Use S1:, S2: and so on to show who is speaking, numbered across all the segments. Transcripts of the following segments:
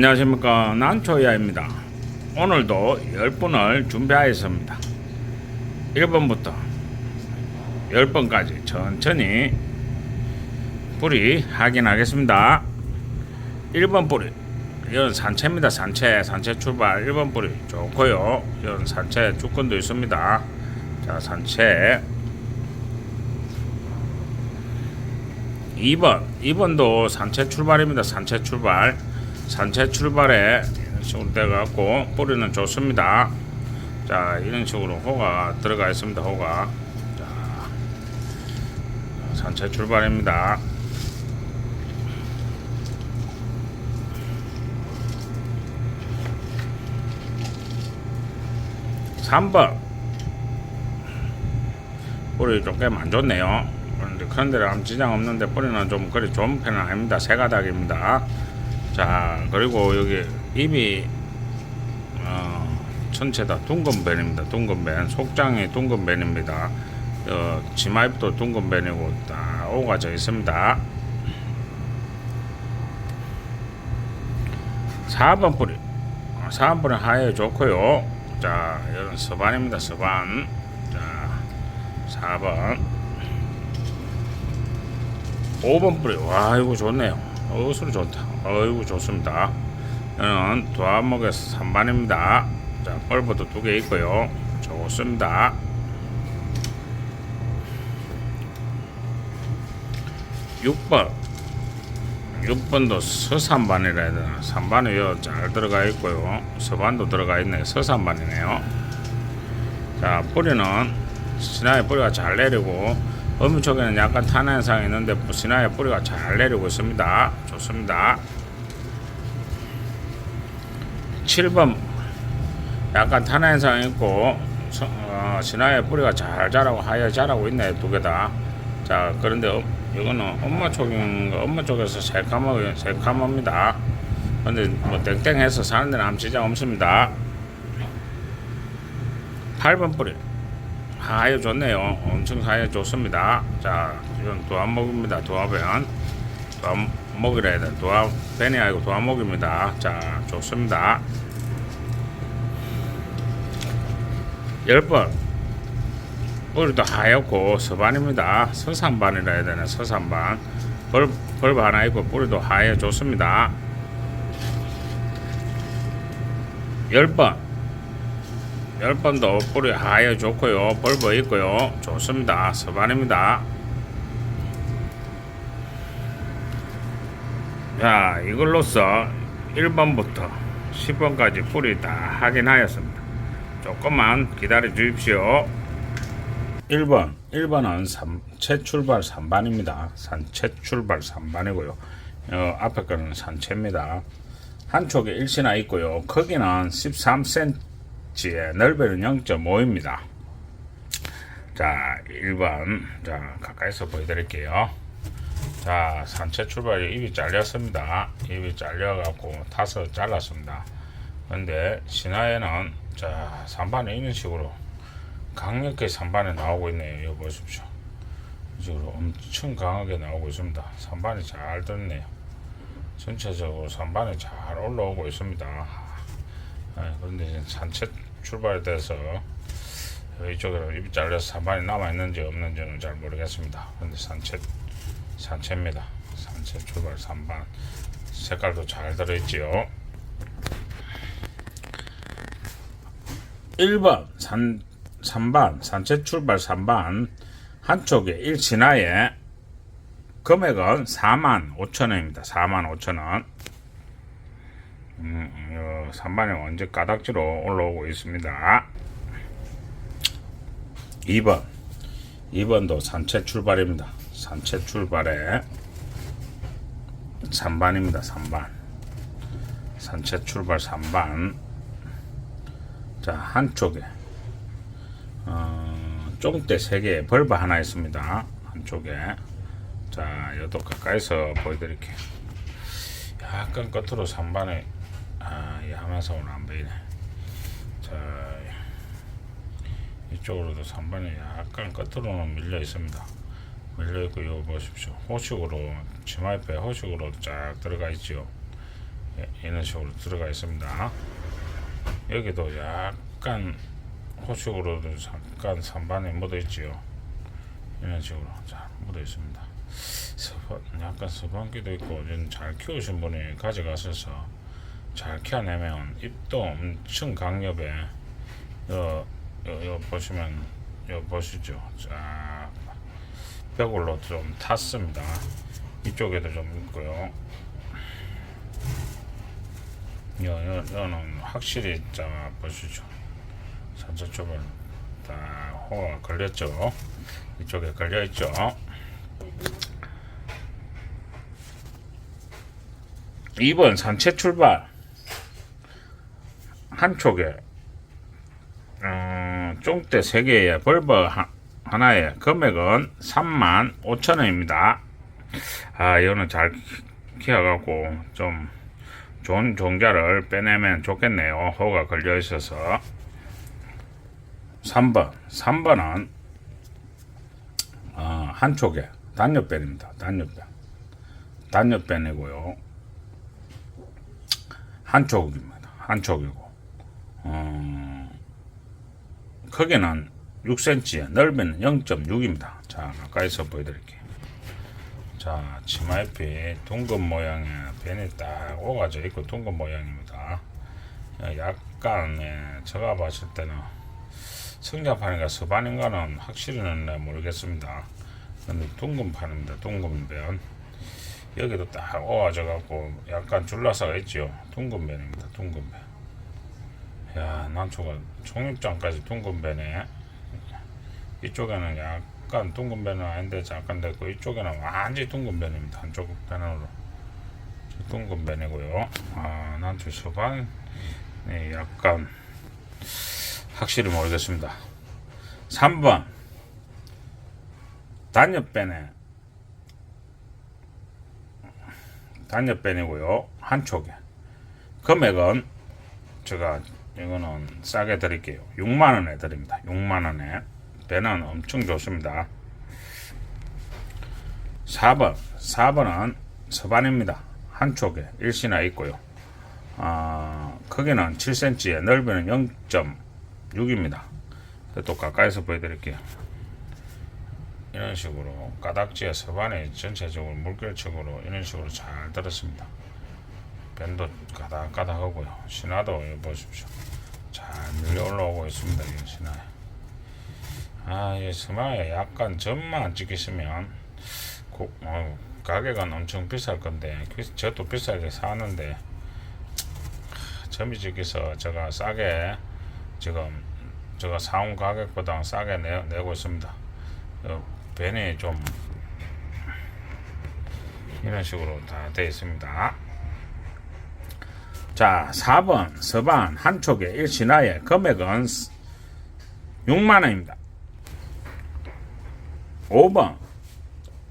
S1: 안녕하십니까. 난초야입니다. 오늘도 10분을 준비하였습니다. 1번부터 10번까지 천천히 뿌리 확인하겠습니다. 1번 뿌리. 이건 산채입니다. 산채 산채 출발. 1번 뿌리. 좋고요. 이건 산채 주권도 있습니다. 자 산채. 2번. 2번도 산채 출발입니다. 산채 출발 산채 출발에 이런 식으로 돼갖고 뿌리는 좋습니다. 자 이런 식으로 호가 들어가 있습니다 호가. 자 산채 출발입니다. 3번. 뿌리 조금 안 좋네요. 그런데 그런 데는 지장 없는데 뿌리는 좀 그리 좋은 편은 아닙니다. 세 가닥입니다 자 그리고 여기 입이 어, 전체 다 둥근 밴입니다. 둥근 밴 속장이 둥근 밴입니다. 어, 치마입도 둥근 밴이고 다 오가져 있습니다. 4번 뿌리. 4번 뿌리 하얘 좋고요. 자 이건 서반입니다 서반. 자 4번. 5번 뿌리. 와 이거 좋네요. 어 소리 좋다 어이구 좋습니다. 이거는 도안목에서 3반입니다. 자 벌브도 두 개 있고요. 좋습니다. 6번. 6번도 서산반이라 해야 되나? 3반이 요 잘 들어가 있고요. 서반도 들어가 있네. 서산반이네요. 자 뿌리는 신화의 뿌리가 잘 내리고 어미 쪽에는 약간 탄화 현상이 있는데 신화의 뿌리가 잘 내리고 있습니다. 좋습니다. 7번. 약간 탄화 현상이 있고 서- 어, 신화의 뿌리가 잘 자라고 하얘 자라고 있네 두 개 다. 자 그런데 어, 이거는 엄마 쪽인 거 엄마 쪽에서 새까맣 새까맣니다. 근데 뭐 땡땡해서 사는 데는 지장 없습니다. 8번 뿌리 하얘 좋네요. 엄청 하얘 좋습니다. 자 이건 도안목입니다. 도화변. 도안목이라 해야 돼. 도화변이 아니고 도안목입니다. 자 좋습니다. 10번. 뿌리도 하얗고 서반입니다. 서산반이라 해야 되나 서산반. 벌, 벌 하나 있고 뿌리도 하얘 좋습니다. 10번 10번도 뿌리 하얘 좋고요. 벌버 있고요. 좋습니다. 서반입니다. 자 이걸로써 1번부터 10번까지 뿌리 다 확인하였습니다. 조금만 기다려 주십시오. 1번. 1번은 산 채 출발 3반입니다. 산 채 출발 3반이고요. 어, 앞에 거는 산채입니다. 한쪽에 일신화 있고요. 크기는 13cm 에 넓이는 0.5입니다. 자 1번. 자 가까이서 보여드릴게요. 자 산채 출발이 입이 잘렸습니다. 입이 잘려갖고 타서 잘랐습니다. 근데 신화에는 자 3반에 이런 식으로 강력하게 3반에 나오고 있네요. 이거 보십시오. 이 식으로 엄청 강하게 나오고 있습니다. 3반이 잘 떴네요. 전체적으로 3반이 잘 올라오고 있습니다. 아, 그런데 산채 출발돼서 이쪽으로 입이 잘려서 3반이 남아있는지 없는지는 잘 모르겠습니다 근데 산채 산채입니다 산채 출발 3반 색깔도 잘 들어있지요 1번 산 3반 산채 출발 3반 한쪽에 일신하에 금액은 4만 5천 원입니다. 4만 5천 원. 음, 요 3반에 완전 가닥지로 올라오고 있습니다. 2번 2번도 산채 출발입니다. 산채 출발에 3반입니다. 3반 산채 출발 3반 자 한쪽에 어, 쫑대 3개 벌브 하나 있습니다 한쪽에 자 이것도 가까이서 보여드릴게요 약간 끝으로 3반에 아, 이 하면서 안 보이네 자 이쪽으로도 3반에 약간 끝으로는 밀려 있습니다 밀려 있고 이거 보십시오 호식으로 치마 옆에 호식으로 쫙 들어가 있죠 예, 이런 식으로 들어가 있습니다. 여기도 약간 호축으로도 잠깐 산반에 묻어 있지요. 이런 식으로 자 묻어 있습니다. 서반, 약간 서반기도 있고 잘 키우신 분이 가져가셔서 잘 키워내면 잎도 엄청 강력해. 요, 요, 요 보시면 요 보시죠. 자 벽으로 좀 탔습니다. 이쪽에도 좀 있고요. 요, 요, 요는 확실히 자 보시죠. 산차 쪽은 다 호가 걸렸죠. 이쪽에 걸려 있죠. 이번 산채 출발 한 쪽에 음, 쫑대 3개에 벌버 하, 하나에 금액은 3만 5천 원입니다. 아, 이거는 잘 키- 키워갖고 좀 좋은 종자를 빼내면 좋겠네요. 호가 걸려 있어서. 3번. 3번은 어, 한쪽에 단엽변입니다. 단엽변. 단엽변이고요. 한쪽입니다. 한쪽이고. 어, 크기는 6cm에 넓이는 0.6입니다. 자, 가까이서 보여드릴게요. 자, 치마잎이 둥근 모양의 변이 딱 오가져 있고 둥근 모양입니다. 어, 약간 예, 제가 봤을 때는 성장판인가 서반인가는 확실히는 네, 모르겠습니다. 근데 둥근 판입니다. 둥근 변. 여기도 딱 오가져 갖고 약간 줄라사가 있죠. 둥근 변입니다. 둥근 변. 야, 난초가 총입장까지 둥근 변에 이쪽에는 약간 둥근 변은 아닌데 잠깐 됐고 이쪽에는 완전히 둥근 변입니다. 한쪽 변으로 둥근 변이고요. 아, 난초 서반 네, 약간 확실히 모르겠습니다. 3번 단엽변에 단엽변이고요. 한쪽에 금액은 제가 이거는 싸게 드릴게요. 6만 원에 드립니다. 6만 원에 배는 엄청 좋습니다. 4번 4번은 서반입니다. 한쪽에 일시나 있고요. 아, 크기는 7cm에 넓이는 0.6입니다. 또 가까이서 보여드릴게요. 이런 식으로 가닥지에 서반에 전체적으로 물결적으로 이런 식으로 잘 들었습니다. 밴도 가닥가닥하고요. 신화도 보십시오. 잘 밀려 올라오고 있습니다. 이 신화에. 아, 이 스마에 약간 점만 찍히시면 고, 어, 가격은 엄청 비쌀 건데 그- 저도 비싸게 사는데 점이 찍혀서 제가 싸게 지금 제가 사온 가격보다 싸게 내, 내고 있습니다. 어, 벤이 좀 이런 식으로 다 되어 있습니다. 자, 4번 서반 한쪽에 일신하에 금액은 6만 원입니다. 5번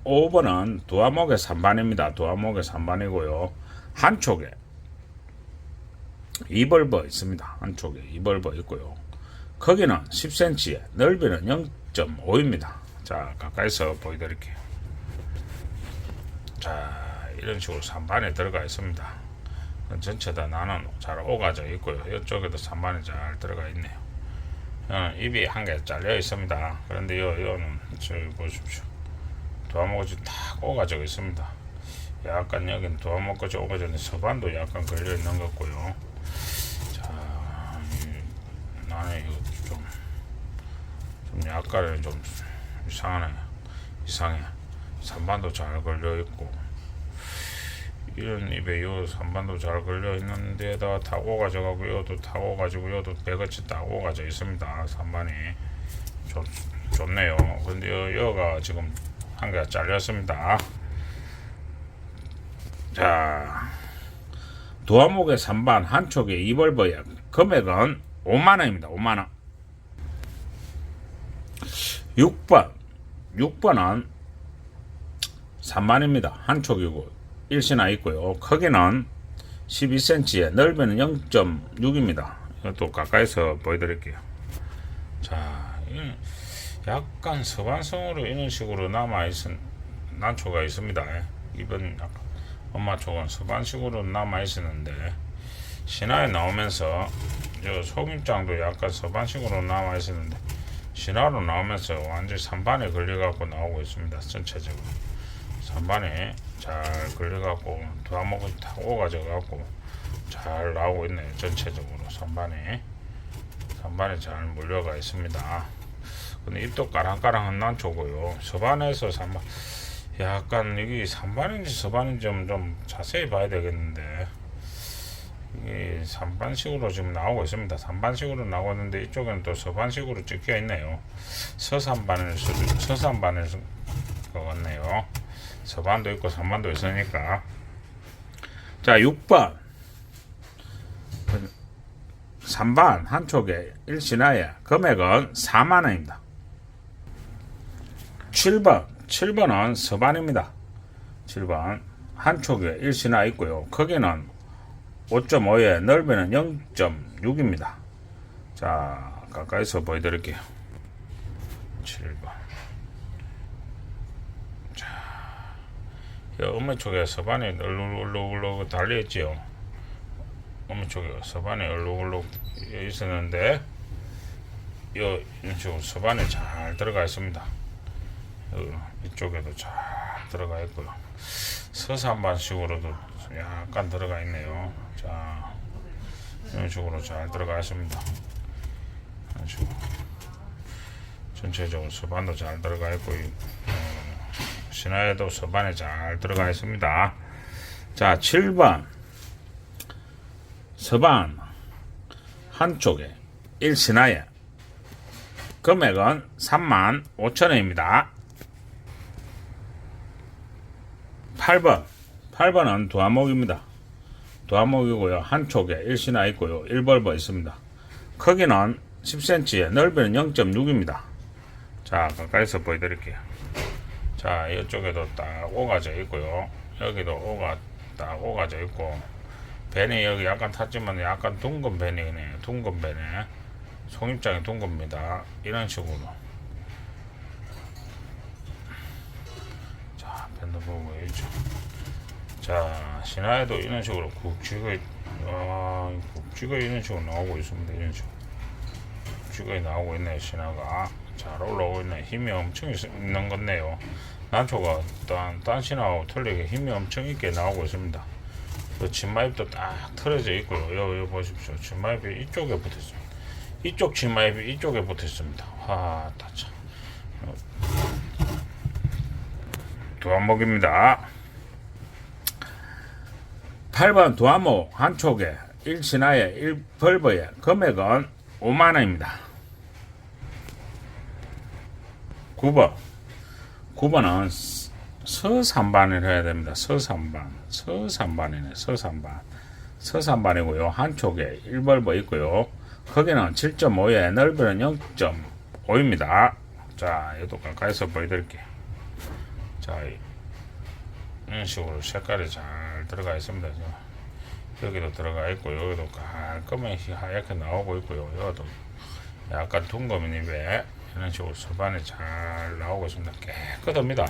S1: 5번은 두 화목의 3반입니다. 두 화목의 3반이고요. 한쪽에 이벌버 있습니다. 한쪽에 이벌버 있고요. 크기는 10cm에 넓이는 0.5입니다. 자, 가까이서 보여드릴게요. 자, 이런 식으로 3반에 들어가 있습니다. 전체 다 나는 잘 오가져 있고요. 이쪽에도 3반이 잘 들어가 있네요. 어, 입이 한 개 잘려 있습니다. 그런데 요, 요는 저기 보십시오. 도화목이 탁 오가져 있습니다. 약간 여긴 도화목까지 있는 서반도 약간 걸려 있는 것 같고요. 자, 이, 나는 이거 좀, 좀 약간은 좀 이상하네. 이상해. 산반도 잘 걸려 있고. 이런 입에 요 산반도 잘 걸려 있는 데다가 다 오가져 가고 요도 다 오가지고 요도 배같이 딱 오가져 있습니다. 산반이 좋, 좋네요. 근데 요, 요가 지금 한 개가 잘렸습니다. 자, 도화목의 3반 한쪽에 이벌버의 금액은 5만원입니다. 5만원. 6번. 6번은 3만입니다. 한쪽이고 일시나 있고요. 크기는 12cm에 넓이는 0.6입니다. 이것도 가까이서 보여드릴게요. 자, 이 약간 서반성으로 이런 식으로 남아 있은 난초가 있습니다. 이번 엄마 쪽은 서반식으로 남아 있었는데 신화에 나오면서 저 속입장도 약간 서반식으로 남아 있었는데 신화로 나오면서 완전 히 산반에 걸려갖고 나오고 있습니다. 전체적으로 산반에 잘 걸려갖고 두 항목이 다 오가져갖고 잘 나오고 있네요. 전체적으로 산반에 산반에 잘 몰려가 있습니다. 근데 입도 까랑까랑한 난초고요. 서반에서 산반 약간 이게 산반인지 서반인지 좀, 좀 자세히 봐야 되겠는데 이게 산반식으로 지금 나오고 있습니다. 산반식으로 나오고 있는데 이쪽에는 또 서반식으로 찍혀 있네요. 서산반을 수- 서산반을 수- 것 같네요. 서반도 있고 산반도 있으니까 자 6번 3반 한쪽에 1신화에 금액은 4만원입니다. 7번 7번은 서반입니다. 7번 한쪽에 1신화 있고요. 크기는 5.5에 넓이는 0.6입니다. 자 가까이서 보여드릴게요. 7번 자 어머 쪽에 서반이 얼룩얼룩얼룩 달려있지요. 어머 쪽에 서반이 얼룩얼룩 있었는데 요 서반에 잘 들어가 있습니다. 요 이쪽에도 잘 들어가 있고요. 서산반식으로도 약간 들어가 있네요. 자, 이런 식으로 잘 들어가 있습니다. 전체적으로 서반도 잘 들어가 있고, 신화에도 서반에 잘 들어가 있습니다. 자, 7번. 서반 한쪽에 1신화에 금액은 3만 5천원입니다. 8번. 8번은 두화목입니다. 두화목이고요. 한쪽에 1신화 있고요. 1벌버 있습니다. 크기는 10cm에 넓이는 0.6입니다. 자, 가까이서 보여드릴게요. 자, 이쪽에도 딱 오가져 있고요. 여기도 오가 딱 오가져 있고 벤이 여기 약간 탔지만 약간 둥근 벤이네요. 둥근 벤에 송입장이 둥급니다. 이런 식으로 자, 밴드 보고 있죠. 자, 신화에도 이런 식으로 국쥐가 아, 국쥐가 이런 식으로 나오고 있습니다. 이런 식으로 국쥐가 나오고 있네요. 신화가 잘 올라오고 있네. 힘이 엄청 있, 있는 건데요. 난초가 딴, 딴 신화하고 틀리게 힘이 엄청 있게 나오고 있습니다. 그 진마입도 딱 틀어져 있고요. 여기, 보십시오. 진마입이 이쪽에 붙어 있습니다. 이쪽 치마입이 이쪽에 붙어 있습니다. 와, 다차. 두한목입니다. 8번 두한목 한쪽에 1신화에 1벌버에 금액은 5만원입니다. 9번 9번은 서산반을 해야 됩니다. 서산반 서산반이네 서산반 서산반이고요. 한쪽에 1벌버 있고요. 크기는 7.5에 넓이는 0.5입니다. 자, 얘도 가까이서 보여드릴게요. 자, 이- 이런 식으로 색깔이 잘 들어가 있습니다. 저. 여기도 들어가 있고, 여기도 깔끔하게 하얗게 나오고 있고요. 여기도 약간 둥근 입에 이런 식으로 서반이 잘 나오고 있습니다. 깨끗합니다.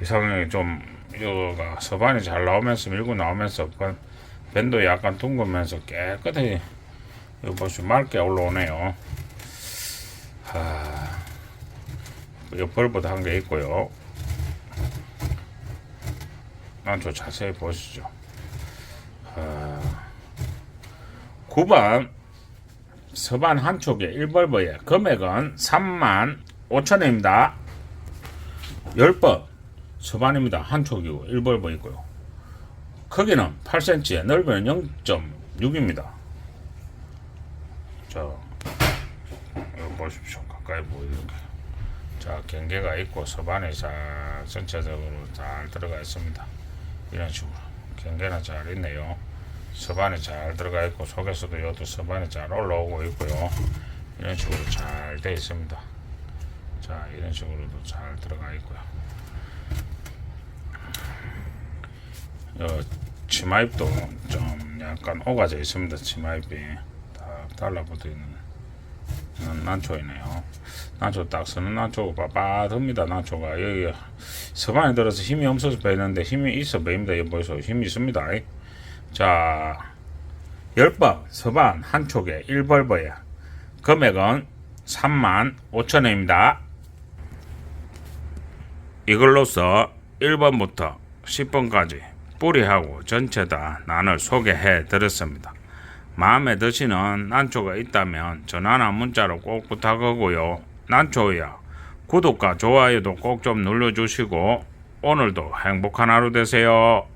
S1: 이상하게 좀, 여기가 서반이 잘 나오면서, 밀고 나오면서, 밴- 밴도 약간 둥근면서 깨끗하게 이거 보시면 맑게 올라오네요. 하, 이 벌보도 한개 있고요. 난좀 자세히 보시죠. 하, 9번 서반 한쪽에 1벌버의 금액은 3만 5천원입니다. 10번 서반입니다. 한쪽이고 1벌버 있고요. 크기는 8cm에 넓이는 0.6입니다. 자, 이거 보십시오. 가까이 보여드릴게요. 자, 경계가 있고 서반에 잘 전체적으로 잘 들어가 있습니다. 이런 식으로 경계는 잘 있네요. 서반에 잘 들어가 있고 속에서도 이것도 서반에 잘 올라오고 있고요. 이런 식으로 잘 되어 있습니다. 자, 이런 식으로도 잘 들어가 있고요. 어, 치마입도 좀 약간 오가져 있습니다. 치마입이 다 달라붙어 있는 음, 난초이네요. 난초 딱 쓰는 난초 빠빠합니다. 난초가 여기 서반에 들어서 힘이 없어서 베는데 힘이 있어 베입니다. 여기 보이소 힘이 있습니다. 자, 10번 서반 한 촉에 1벌버야. 금액은 3만 5천 원입니다. 이걸로써 1번부터 10번까지 뿌리하고 전체 다 난을 소개해 드렸습니다. 마음에 드시는 난초가 있다면 전화나 문자로 꼭 부탁하고요. 난초야 구독과 좋아요도 꼭 좀 눌러주시고 오늘도 행복한 하루 되세요.